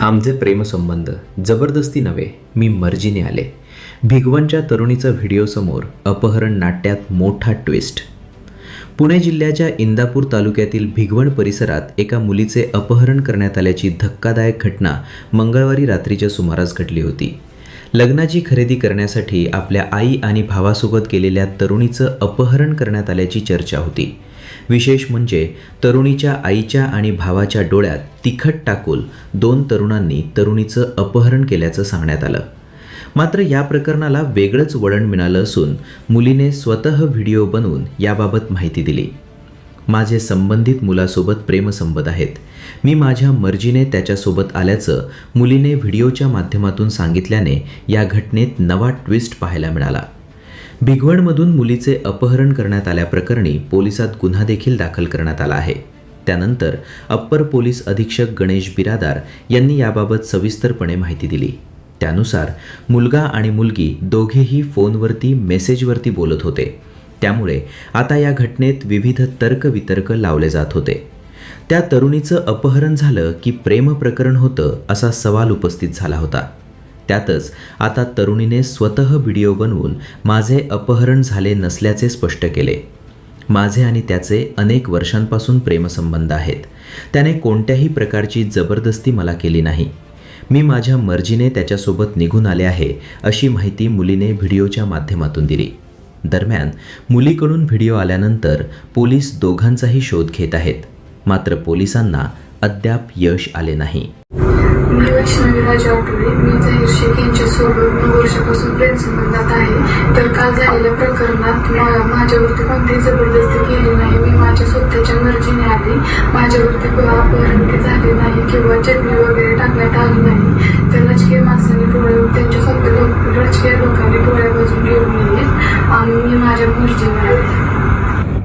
आमचे प्रेमसंबंध जबरदस्ती नव्हे मी मर्जीने आले. भिगवणच्या तरुणीचा व्हिडिओसमोर अपहरण नाट्यात मोठा ट्विस्ट पुणे जिल्ह्याच्या इंदापूर तालुक्यातील भिगवण परिसरात एका मुलीचे अपहरण करण्यात आल्याची धक्कादायक घटना मंगळवारी रात्रीच्या सुमारास घडली होती. लग्नाची खरेदी करण्यासाठी आपल्या आई आणि भावासोबत गेलेल्या तरुणीचं अपहरण करण्यात आल्याची चर्चा होती. विशेष म्हणजे तरुणीच्या आईच्या आणि भावाच्या डोळ्यात तिखट टाकून दोन तरुणांनी तरुणीचं अपहरण केल्याचं सांगण्यात आलं. मात्र या प्रकरणाला वेगळंच वळण मिळालं असून मुलीने स्वतः व्हिडिओ बनवून याबाबत माहिती दिली. माझे संबंधित मुलासोबत प्रेमसंबंध आहेत. मी माझ्या मर्जीने त्याच्यासोबत आल्याचं मुलीने व्हिडिओच्या माध्यमातून सांगितल्याने या घटनेत नवा ट्विस्ट पाहायला मिळाला. भिगवणमधून मुलीचे अपहरण करण्यात आल्याप्रकरणी पोलिसात गुन्हा देखील दाखल करण्यात आला आहे. त्यानंतर अप्पर पोलीस अधीक्षक गणेश बिरादार यांनी याबाबत सविस्तरपणे माहिती दिली. त्यानुसार मुलगा आणि मुलगी दोघेही फोनवरती मेसेजवरती बोलत होते. त्यामुळे आता या घटनेत विविध तर्कवितर्क लावले जात होते. त्या तरुणीचं अपहरण झालं की प्रेम प्रकरण होतं असा सवाल उपस्थित झाला होता. त्यातच आता तरुणीने स्वतः व्हिडिओ बनवून माझे अपहरण झाले नसल्याचे स्पष्ट केले. माझे आणि त्याचे अनेक वर्षांपासून प्रेमसंबंध आहेत. त्याने कोणत्याही प्रकारची जबरदस्ती मला केली नाही. मी माझ्या मर्जीने त्याच्यासोबत निघून आले आहे अशी माहिती मुलीने व्हिडिओच्या माध्यमातून दिली. दरम्यान मुलीकडून व्हिडिओ आल्यानंतर पोलीस दोघांचाही शोध घेत आहेत. मात्र पोलिसांना अद्याप यश आले नाही. मी वैष्णवी राजा आठवडे मी जाहीर शेख यांच्यासोबत नऊ वर्षापासून प्रेमसंबंधात आहे. तर काल झालेल्या प्रकरणात मा- माझ्यावरती कोणतीही जबरदस्ती केली नाही मी माझ्या स्वतःच्या मर्जीने आली. माझ्यावरती कोण अपहरण झाले नाही किंवा चटणी वगैरे टाकण्यात आली नाही. तर राजकीय माणसांनी डोळे त्यांच्या स्वतः राजकीय लोकांनी माझ्या मर्जीने आले